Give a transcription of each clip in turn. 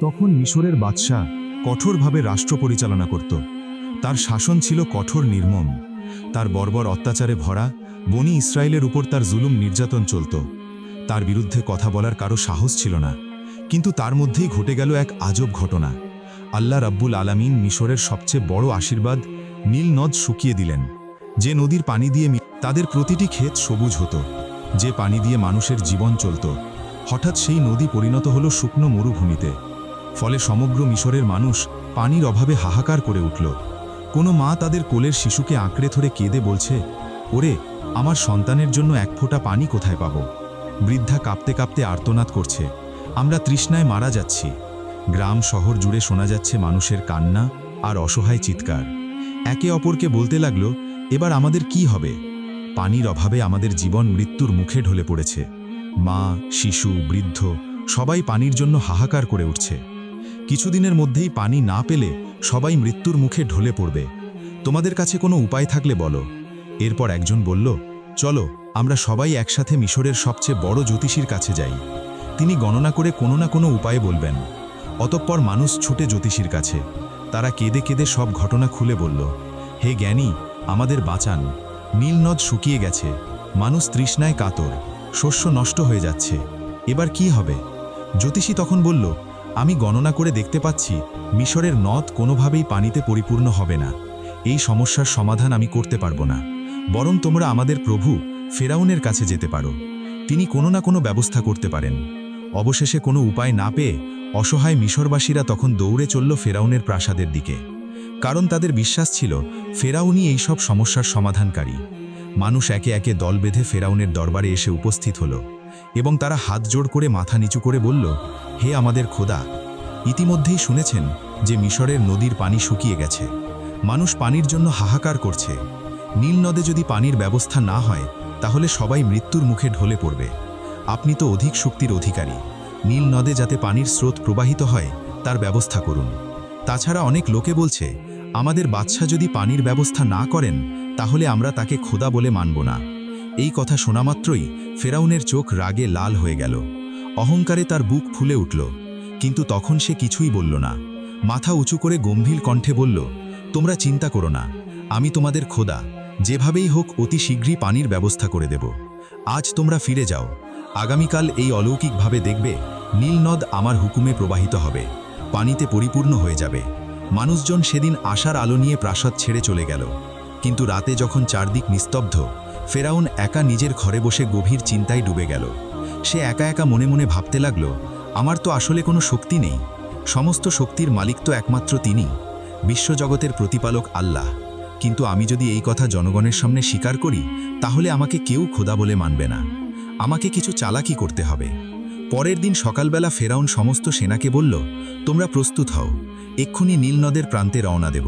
তখন মিশরের বাদশাহ কঠোরভাবে রাষ্ট্র পরিচালনা করত। তার শাসন ছিল কঠোর নির্মম। তার বর্বর অত্যাচারে ভরা বনি ইসরায়েলের উপর তার জুলুম নির্যাতন চলত। তার বিরুদ্ধে কথা বলার কারও সাহস ছিল না। কিন্তু তার মধ্যেই ঘটে গেল এক আজব ঘটনা। আল্লাহ রাব্বুল আলামিন মিশরের সবচেয়ে বড় আশীর্বাদ নীল নদ শুকিয়ে দিলেন। যে নদীর পানি দিয়ে তাদের প্রতিটি ক্ষেত সবুজ হতো। যে পানি দিয়ে মানুষের জীবন চলত। হঠাৎ সেই নদী পরিণত হল শুকনো মরুভূমিতে। ফলে সমগ্র মিশরের মানুষ পানির অভাবে হাহাকার করে উঠল। কোনো মা তাদের কোলের শিশুকে আঁকড়ে ধরে কেঁদে বলছে, ওরে, আমার সন্তানের জন্য এক ফোঁটা পানি কোথায় পাব? বৃদ্ধা কাঁপতে কাঁপতে আর্তনাদ করছে, আমরা তৃষ্ণায় মারা যাচ্ছি। গ্রাম শহর জুড়ে শোনা যাচ্ছে মানুষের কান্না আর অসহায় চিৎকার। একে অপরকে বলতে লাগল, এবার আমাদের কি হবে? পানির অভাবে আমাদের জীবন মৃত্যুর মুখে ঢলে পড়েছে। মা, শিশু, বৃদ্ধ সবাই পানির জন্য হাহাকার করে উঠছে। কিছুদিনের মধ্যেই পানি না পেলে সবাই মৃত্যুর মুখে ঢলে পড়বে। তোমাদের কাছে কোনো উপায় থাকলে বলো। এরপর একজন বলল, চলো, আমরা সবাই একসাথে মিশরের সবচেয়ে বড় জ্যোতিষীর কাছে যাই। তিনি গণনা করে কোনো না কোনো উপায় বলবেন। অতঃপর মানুষ ছুটে জ্যোতিষীর কাছে। তারা কেঁদে কেঁদে সব ঘটনা খুলে বলল, হে জ্ঞানী, আমাদের বাঁচান। নীল নদ শুকিয়ে গেছে। মানুষ তৃষ্ণায় কাতর। শস্য নষ্ট হয়ে যাচ্ছে। এবার কি হবে? জ্যোতিষী তখন বলল, আমি গণনা করে দেখতে পাচ্ছি, মিশরের নদ কোনোভাবেই পানিতে পরিপূর্ণ হবে না। এই সমস্যার সমাধান আমি করতে পারব না। বরং তোমরা আমাদের প্রভু ফেরাউনের কাছে যেতে পারো। তিনি কোনো না কোনো ব্যবস্থা করতে পারেন। অবশেষে কোনো উপায় না পেয়ে অসহায় মিশরবাসীরা তখন দৌড়ে চলল ফেরাউনের প্রাসাদের দিকে। কারণ তাদের বিশ্বাস ছিল, ফেরাউনই এইসব সমস্যার সমাধানকারী। মানুষ একে একে দল বেঁধে ফেরাউনের দরবারে এসে উপস্থিত হল এবং তারা হাত জোড় করে মাথা নিচু করে বলল, হে আমাদের খোদা, ইতিমধ্যেই শুনেছেন যে মিশরের নদীর পানি শুকিয়ে গেছে। মানুষ পানির জন্য হাহাকার করছে। নীল নদে যদি পানির ব্যবস্থা না হয়, তাহলে সবাই মৃত্যুর মুখে ঢলে পড়বে। আপনি তো অধিক শক্তির অধিকারী। নীল নদে যাতে পানির স্রোত প্রবাহিত হয়, তার ব্যবস্থা করুন। তাছাড়া অনেক লোকে বলছে, আমাদের বাচ্চা যদি পানির ব্যবস্থা না করেন তাহলে আমরা তাকে খোদা বলে মানব না। এই কথা শোনা মাত্রই ফেরাউনের চোখ রাগে লাল হয়ে গেল। অহংকারে তার বুক ফুলে উঠল, কিন্তু তখন সে কিছুই বলল না। মাথা উঁচু করে গম্ভীর কণ্ঠে বলল, তোমরা চিন্তা করো না, আমি তোমাদের খোদা, যেভাবেই হোক অতি শীঘ্রই পানির ব্যবস্থা করে দেব। আজ তোমরা ফিরে যাও, আগামীকাল এই অলৌকিকভাবে দেখবে, নীলনদ আমার হুকুমে প্রবাহিত হবে, পানিতে পরিপূর্ণ হয়ে যাবে। মানুষজন সেদিন আশার আলো নিয়ে প্রাসাদ ছেড়ে চলে গেল। কিন্তু রাতে যখন চারদিক নিস্তব্ধ, ফেরাউন একা নিজের ঘরে বসে গভীর চিন্তায় ডুবে গেল। সে একা একা মনে মনে ভাবতে লাগল, আমার তো আসলে কোনো শক্তি নেই। সমস্ত শক্তির মালিক তো একমাত্র তিনি, বিশ্বজগতের প্রতিপালক আল্লাহ। কিন্তু আমি যদি এই কথা জনগণের সামনে স্বীকার করি, তাহলে আমাকে কেউ খোদা বলে মানবে না। আমাকে কিছু চালাকি করতে হবে। পরের দিন সকালবেলা ফেরাউন সমস্ত সেনাকে বলল, তোমরা প্রস্তুত হও, এক্ষুনি নীলনদের প্রান্তে রওনা দেব।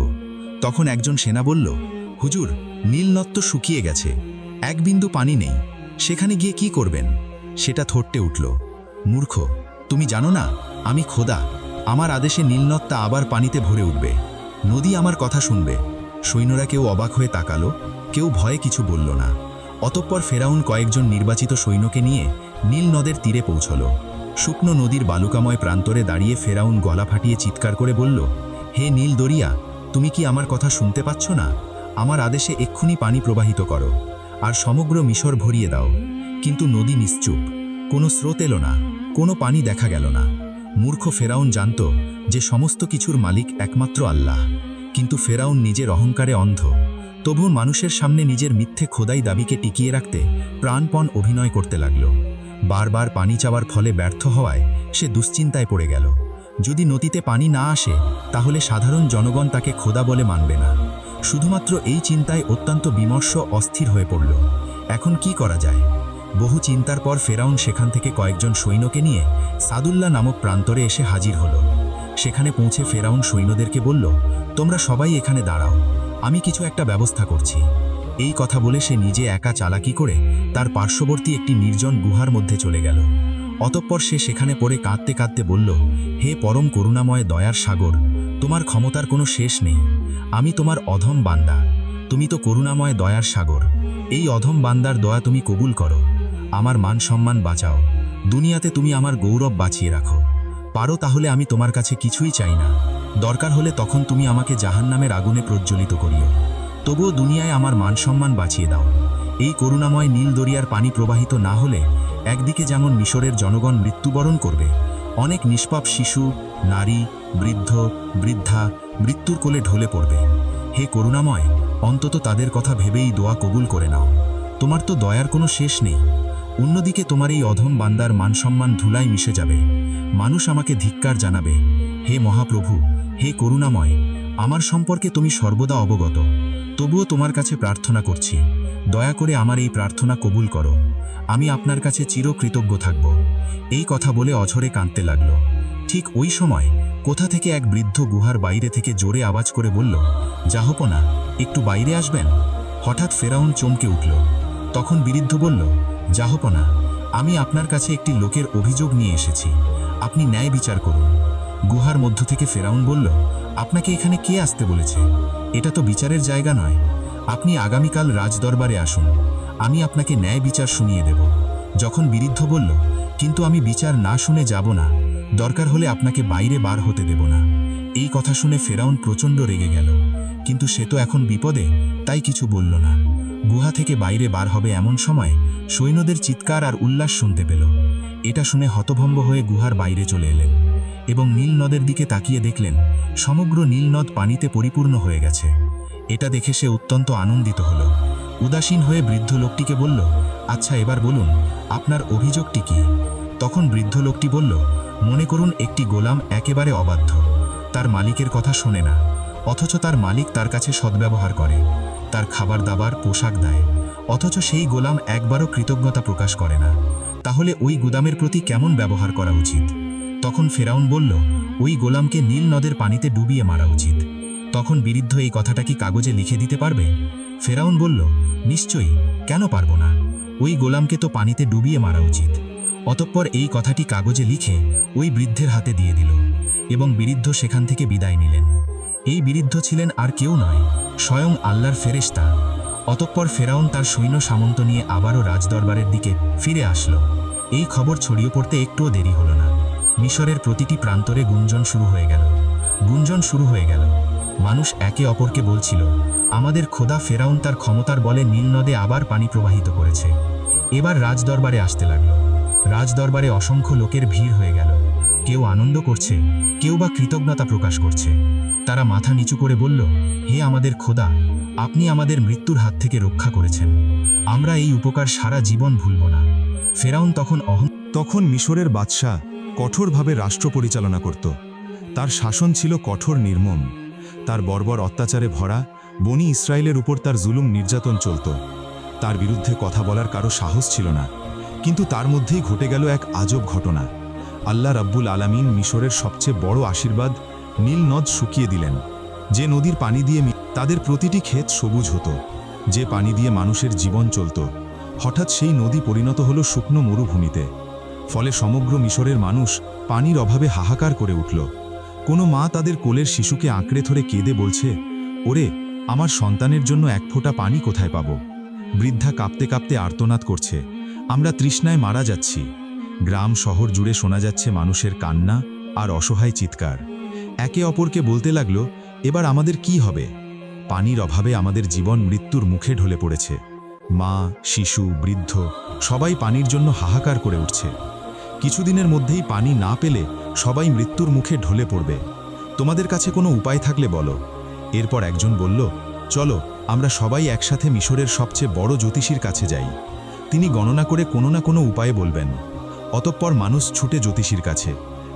তখন একজন সেনা বলল হুজুর নীলনদ তো শুকিয়ে গেছে। এক বিন্দু পানি নেই। সেখানে গিয়ে কি করবেন? সেটা থট্টে উঠল। মূর্খ, তুমি জানো না, আমি খোদা। আমার আদেশে নীলনত্তা আবার পানিতে ভরে উঠবে। নদী আমার কথা শুনবে। সৈন্যরা কেউ অবাক হয়ে তাকালো, কেউ ভয়ে কিছু বলল না। অতঃপর ফেরাউন কয়েকজন নির্বাচিত সৈন্যকে নিয়ে নীল নদের তীরে পৌঁছল। শুকনো নদীর বালুকাময় প্রান্তরে দাঁড়িয়ে ফেরাউন গলা ফাটিয়ে চিৎকার করে বলল, হে নীল দরিয়া, তুমি কি আমার কথা শুনতে পাচ্ছ না? আমার আদেশে এক্ষুনি পানি প্রবাহিত করো, আর সমগ্র মিশর ভরিয়ে দাও। কিন্তু নদী নিশ্চুপ, কোনো স্রোত এলো না, কোনো পানি দেখা গেল না। মূর্খ ফেরাউন জানত যে সমস্ত কিছুর মালিক একমাত্র আল্লাহ। কিন্তু ফেরাউন নিজের অহংকারে অন্ধ। তবু মানুষের সামনে নিজের মিথ্যে খোদাই দাবিকে টিকিয়ে রাখতে প্রাণপণ অভিনয় করতে লাগল। বারবার পানি চাওয়ার ফলে ব্যর্থ হওয়ায় সে দুশ্চিন্তায় পড়ে গেল। যদি নদীতে পানি না আসে, তাহলে সাধারণ জনগণ তাকে খোদা বলে মানবে না। শুধুমাত্র এই চিন্তায় অত্যন্ত বিমর্ষ, অস্থির হয়ে পড়ল। এখন কি করা যায়? বহু চিন্তার পর ফেরাউন সেখান থেকে কয়েকজন সৈন্যকে নিয়ে সাদুল্লাহ নামক প্রান্তরে এসে হাজির হলো। সেখানে পৌঁছে ফেরাউন সৈন্যদেরকে বলল, তোমরা সবাই এখানে দাঁড়াও, আমি কিছু একটা ব্যবস্থা করছি। এই কথা বলে সে নিজে একা চালাকি করে তার পার্শ্ববর্তী একটি নির্জন গুহার মধ্যে চলে গেল। অতঃপর সে সেখানে পড়ে কাঁদতে কাঁদতে বলল, হে পরম করুণাময় দয়ার সাগর, তোমার ক্ষমতার কোনো শেষ নেই। আমি তোমার অধম বান্দা। তুমি তো করুণাময় দয়ার সাগর। এই অধম বান্দার দয়া তুমি কবুল করো। আমার মান সম্মান বাঁচাও। দুনিয়াতে তুমি আমার গৌরব বাঁচিয়ে রাখো। পারো তাহলে আমি তোমার কাছে কিছুই চাই না। দরকার হলে তখন তুমি আমাকে জাহান্নামের আগুনে প্রজ্বলিত করিও। তবুও দুনিয়ায় আমার মান সম্মান বাঁচিয়ে দাও। এই করুণাময় নীল দরিয়ার পানি প্রবাহিত না হলে একদিকে যেমন মিশরের জনগণ মৃত্যুবরণ করবে, অনেক নিষ্পাপ শিশু, নারী, বৃদ্ধ, বৃদ্ধা মৃত্যুর কোলে ঢলে পড়বে। হে করুণাময়, অন্তত তাদের কথা ভেবেই দোয়া কবুল করে নাও। তোমার তো দয়ার কোনো শেষ নেই। অন্যদিকে তোমার এই অধম বান্দার মানসম্মান ধুলায় মিশে যাবে। মানুষ আমাকে ধিক্কার জানাবে। হে মহাপ্রভু, হে করুণাময়, আমার সম্পর্কে তুমি সর্বদা অবগত। তবুও তোমার কাছে প্রার্থনা করছি। দয়া করে আমার এই প্রার্থনা কবুল করো। আমি আপনার কাছে চিরকৃতজ্ঞ থাকব। এই কথা বলে অঝরে কাঁদতে লাগল। ঠিক ওই সময় কোথা থেকে এক বৃদ্ধ গুহার বাইরে থেকে জোরে আওয়াজ করে বলল, যাহপনা, একটু বাইরে আসবেন? হঠাৎ ফেরাউন চমকে উঠল। তখন বৃদ্ধ বলল, যাহপনা, আমি আপনার কাছে একটি লোকের অভিযোগ নিয়ে এসেছি। আপনি ন্যায় বিচার করুন। গুহার মধ্য থেকে ফেরাউন বলল, আপনাকে এখানে কে আসতে বলেছে? এটা তো বিচারের জায়গা নয়। আপনি আগামীকাল রাজদরবারে আসুন। আমি আপনাকে ন্যায় বিচার শুনিয়ে দেব। যখন বিরুদ্ধ বলল, কিন্তু আমি বিচার না শুনে যাব না, দরকার হলে আপনাকে বাইরে বার হতে দেব না। এই কথা শুনে ফেরাউন প্রচণ্ড রেগে গেল। কিন্তু সে তো এখন বিপদে, তাই কিছু বলল না। গুহা থেকে বাইরে বার হবে এমন সময় সৈন্যদের চিৎকার আর উল্লাস শুনতে পেল। এটা শুনে হতভম্ব হয়ে গুহার বাইরে চলে এলেন এবং নীল নদের দিকে তাকিয়ে দেখলেন, সমগ্র নীল নদ পানিতে পরিপূর্ণ হয়ে গেছে। এটা দেখে সে অত্যন্ত আনন্দিত হল। উদাসীন হয়ে বৃদ্ধ লোকটিকে বলল আচ্ছা এবার বলুন, আপনার অভিযোগটি কি? তখন বৃদ্ধ লোকটি বলল, মনে করুন, একটি গোলাম একেবারে অবাধ্য। তার মালিকের কথা শোনে না, অথচ তার মালিক তার কাছে সদ্ব্যবহার করে, তার খাবার দাবার, পোশাক দেয়, অথচ সেই গোলাম একবারও কৃতজ্ঞতা প্রকাশ করে না। তাহলে ওই গুদামের প্রতি কেমন ব্যবহার করা উচিত? তখন ফেরাউন বলল, ওই গোলামকে নীল নদের পানিতে ডুবিয়ে মারা উচিত। তখন বিরুদ্ধ এই কথাটা কি কাগজে লিখে দিতে পারবে? ফেরাউন বলল, নিশ্চয়ই, কেন পারব না? ওই গোলামকে তো পানিতে ডুবিয়ে মারা উচিত। অতঃপর এই কথাটি কাগজে লিখে ওই বৃদ্ধের হাতে দিয়ে দিল এবং বিরুদ্ধ সেখান থেকে বিদায় নিলেন। এই বিরুদ্ধ ছিলেন আর কেউ নয়, স্বয়ং আল্লাহর ফেরেশতা। অতঃপর ফেরাউন তার সৈন্য সামন্ত নিয়ে আবারও রাজদরবারের দিকে ফিরে আসলো। এই খবর ছড়িয়ে পড়তে একটুও দেরি হলো না। মিশরের প্রতিটি প্রান্তরে গুঞ্জন শুরু হয়ে গেল। গুঞ্জন শুরু হয়ে গেল। মানুষ একে অপরকে বলছিল, আমাদের খোদা ফেরাউন তার ক্ষমতার বলে নীল নদে আবার পানি প্রবাহিত করেছে। এবার রাজদরবারে আসতে লাগল। রাজদরবারে অসংখ্য লোকের ভিড় হয়ে গেল। কেউ আনন্দ করছে, কেউ বা কৃতজ্ঞতা প্রকাশ করছে। তারা মাথা নিচু করে বলল, হে আমাদের খোদা, আপনি আমাদের মৃত্যুর হাত থেকে রক্ষা করেছেন। আমরা এই উপকার সারা জীবন ভুলব না। ফেরাউন তখন অহং তখন মিশরের বাদশাহ কঠোরভাবে রাষ্ট্র পরিচালনা করত। তার শাসন ছিল কঠোর নির্মম। তার বর্বর অত্যাচারে ভরা, বনি ইসরায়েলের উপর তার জুলুম নির্যাতন চলত। তার বিরুদ্ধে কথা বলার কারও সাহস ছিল না। কিন্তু তার মধ্যেই ঘটে গেল এক আজব ঘটনা। আল্লাহ রাব্বুল আলামিন মিশরের সবচেয়ে বড় আশীর্বাদ নীল নদ শুকিয়ে দিলেন। যে নদীর পানি দিয়ে তাদের প্রতিটি ক্ষেত সবুজ হতো। যে পানি দিয়ে মানুষের জীবন চলত। হঠাৎ সেই নদী পরিণত হলো শুকনো মরুভূমিতে। ফলে সমগ্র মিশরের মানুষ পানির অভাবে হাহাকার করে উঠল। কোনো মা তাদের কোলের শিশুকে আঁকড়ে ধরে কেঁদে বলছে, ওরে, আমার সন্তানের জন্য এক ফোঁটা পানি কোথায় পাব? বৃদ্ধা কাঁপতে কাঁপতে আর্তনাদ করছে, আমরা তৃষ্ণায় মারা যাচ্ছি। গ্রাম শহর জুড়ে শোনা যাচ্ছে মানুষের কান্না আর অসহায় চিৎকার। একে অপরকে বলতে লাগল, এবার আমাদের কি হবে? পানির অভাবে আমাদের জীবন মৃত্যুর মুখে ঢলে পড়েছে। মা, শিশু, বৃদ্ধ সবাই পানির জন্য হাহাকার করে উঠছে। কিছুদিনের মধ্যেই পানি না পেলে সবাই মৃত্যুর মুখে ঢলে পড়বে। তোমাদের কাছে কোনো উপায় থাকলে বলো। এরপর একজন বলল, চলো, আমরা সবাই একসাথে মিশরের সবচেয়ে বড় জ্যোতিষীর কাছে যাই। তিনি গণনা করে কোনো না কোনো উপায়ে বলবেন। অতঃপর মানুষ ছুটে জ্যোতিষীর কাছে।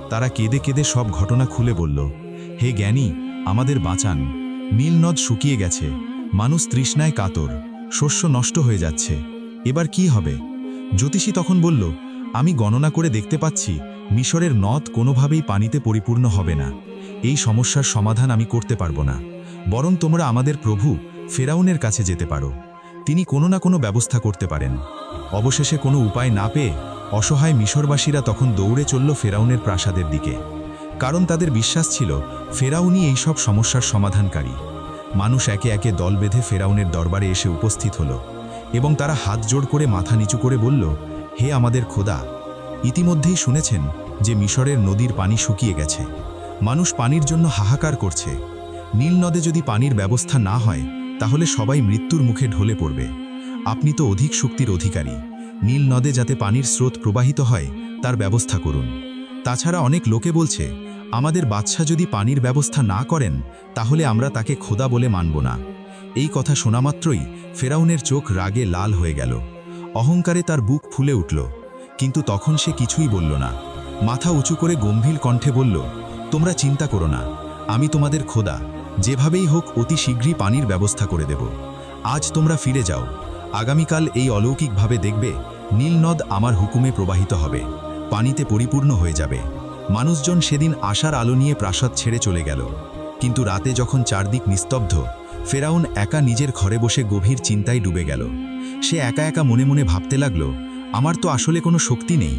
তারা কেঁদে কেঁদে সব ঘটনা খুলে বলল, হে জ্ঞানী, আমাদের বাঁচান। নীল নদ শুকিয়ে গেছে। মানুষ তৃষ্ণায় কাতর। শস্য নষ্ট হয়ে যাচ্ছে। এবার কি হবে? জ্যোতিষী তখন বলল আমি গণনা করে দেখতে পাচ্ছি, মিশরের নদ কোনোভাবেই পানিতে পরিপূর্ণ হবে না। এই সমস্যার সমাধান আমি করতে পারব না। বরং তোমরা আমাদের প্রভু, ফেরাউনের কাছে যেতে পারো। তিনি কোনো না কোনো ব্যবস্থা করতে পারেন। অবশেষে কোনো উপায় না পেয়ে অসহায় মিশরবাসীরা তখন দৌড়ে চলল ফেরাউনের প্রাসাদের দিকে। কারণ তাদের বিশ্বাস ছিল, ফেরাউনই এইসব সমস্যার সমাধানকারী। মানুষ একে একে দল বেঁধে ফেরাউনের দরবারে এসে উপস্থিত হলো এবং তারা হাত জোড় করে, মাথা নিচু করে বলল হে আমাদের খোদা, ইতিমধ্যেই শুনেছেন যে মিশরের নদীর পানি শুকিয়ে গেছে। মানুষ পানির জন্য হাহাকার করছে। নীল নদে যদি পানির ব্যবস্থা না হয়, তাহলে সবাই মৃত্যুর মুখে ঢলে পড়বে। আপনি তো অধিক শক্তির অধিকারী। নীল নদে যাতে পানির স্রোত প্রবাহিত হয়, তার ব্যবস্থা করুন। তাছাড়া অনেক লোকে বলছে, আমাদের বাদশা যদি পানির ব্যবস্থা না করেন, তাহলে আমরা তাকে খোদা বলে মানব না। এই কথা শোনামাত্রই ফেরাউনের চোখ রাগে লাল হয়ে গেল। অহংকারে তার বুক ফুলে উঠল, কিন্তু তখন সে কিছুই বলল না। মাথা উঁচু করে গম্ভীর কণ্ঠে বলল, তোমরা চিন্তা করো না, আমি তোমাদের খোদা, যেভাবেই হোক অতি শীঘ্রই পানির ব্যবস্থা করে দেব। আজ তোমরা ফিরে যাও, আগামীকাল এই অলৌকিকভাবে দেখবে, নীলনদ আমার হুকুমে প্রবাহিত হবে, পানিতে পরিপূর্ণ হয়ে যাবে। মানুষজন সেদিন আশার আলো নিয়ে প্রাসাদ ছেড়ে চলে গেল, কিন্তু রাতে যখন চারদিক নিস্তব্ধ, ফেরাউন একা নিজের ঘরে বসে গভীর চিন্তায় ডুবে গেল। সে একা একা মনে মনে ভাবতে লাগল আমার তো আসলে কোনো শক্তি নেই।